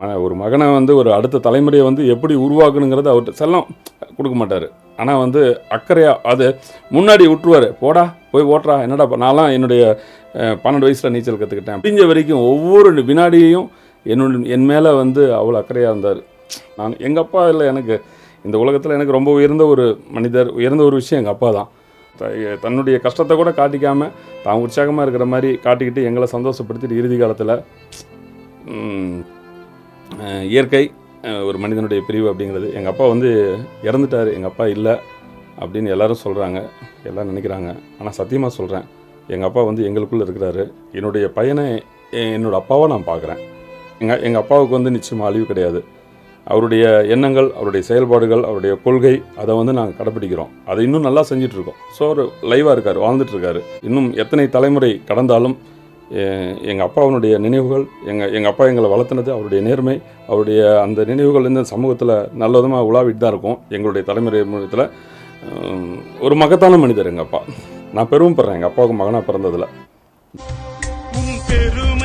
ஒரு மகனை வந்து ஒரு அடுத்த தலைமுறையை வந்து எப்படி உருவாக்கணுங்கிறது அவர்கிட்ட செல்லம் கொடுக்க மாட்டார். ஆனால் வந்து அக்கறையாக அது முன்னாடி விட்டுருவார். போடா போய் ஓட்டுறா என்னடா நான்லாம் என்னுடைய பன்னெண்டு வயசில் நீச்சல் கற்றுக்கிட்டேன் முடிஞ்ச வரைக்கும் ஒவ்வொரு வினாடியையும் என்னோட என் மேலே வந்து அவ்வளோ அக்கறையாக இருந்தார். நான் எங்கள் அப்பா இல்லை எனக்கு. இந்த உலகத்தில் எனக்கு ரொம்ப உயர்ந்த ஒரு மனிதர் உயர்ந்த ஒரு விஷயம் எங்கள் அப்பா தான். த- தன்னுடைய கஷ்டத்தை கூட காட்டிக்காமல் தான் உற்சாகமாக இருக்கிற மாதிரி காட்டிக்கிட்டு எங்களை சந்தோஷப்படுத்திட்டு இறுதி காலத்தில் இயற்கை ஒரு மனிதனுடைய பிரிவு அப்படிங்கிறது. எங்கள் அப்பா வந்து இறந்துட்டார். எங்கள் அப்பா இல்லை அப்படின்னு எல்லாரும் சொல்கிறாங்க எல்லாம் நினைக்கிறாங்க. ஆனால் சத்தியமாக சொல்கிறேன் எங்கள் அப்பா வந்து எங்களுக்குள்ளே இருக்கிறாரு. என்னுடைய பையனை என்னோடய அப்பாவை நான் பார்க்குறேன் எங்கள் எங்கள் அப்பாவுக்கு வந்து நிச்சயமாக அழிவு கிடையாது. அவருடைய எண்ணங்கள் அவருடைய செயல்பாடுகள் அவருடைய கொள்கை அதை வந்து நாங்கள் கடைப்பிடிக்கிறோம். அதை இன்னும் நல்லா செஞ்சிட்ருக்கோம் ஸோ அவர் லைவாக இருக்கார் வாழ்ந்துட்டுருக்காரு இன்னும் எத்தனை தலைமுறை கடந்தாலும் எங்கள் அப்பாவினுடைய நினைவுகள் எங்கள் எங்கள் அப்பா எங்களை வளர்த்துனது அவருடைய நேர்மை அவருடைய அந்த நினைவுகள் இந்த சமூகத்தில் நல்ல விதமாக உலாவிட்டு தான் இருக்கும். எங்களுடைய தலைமுறை மூலத்தில் ஒரு மகத்தான மனிதர் எங்கள் அப்பா. நான் பெருமைப்படுறேன் எங்கள் அப்பாவுக்கு மகனாக பிறந்ததில். பெரும்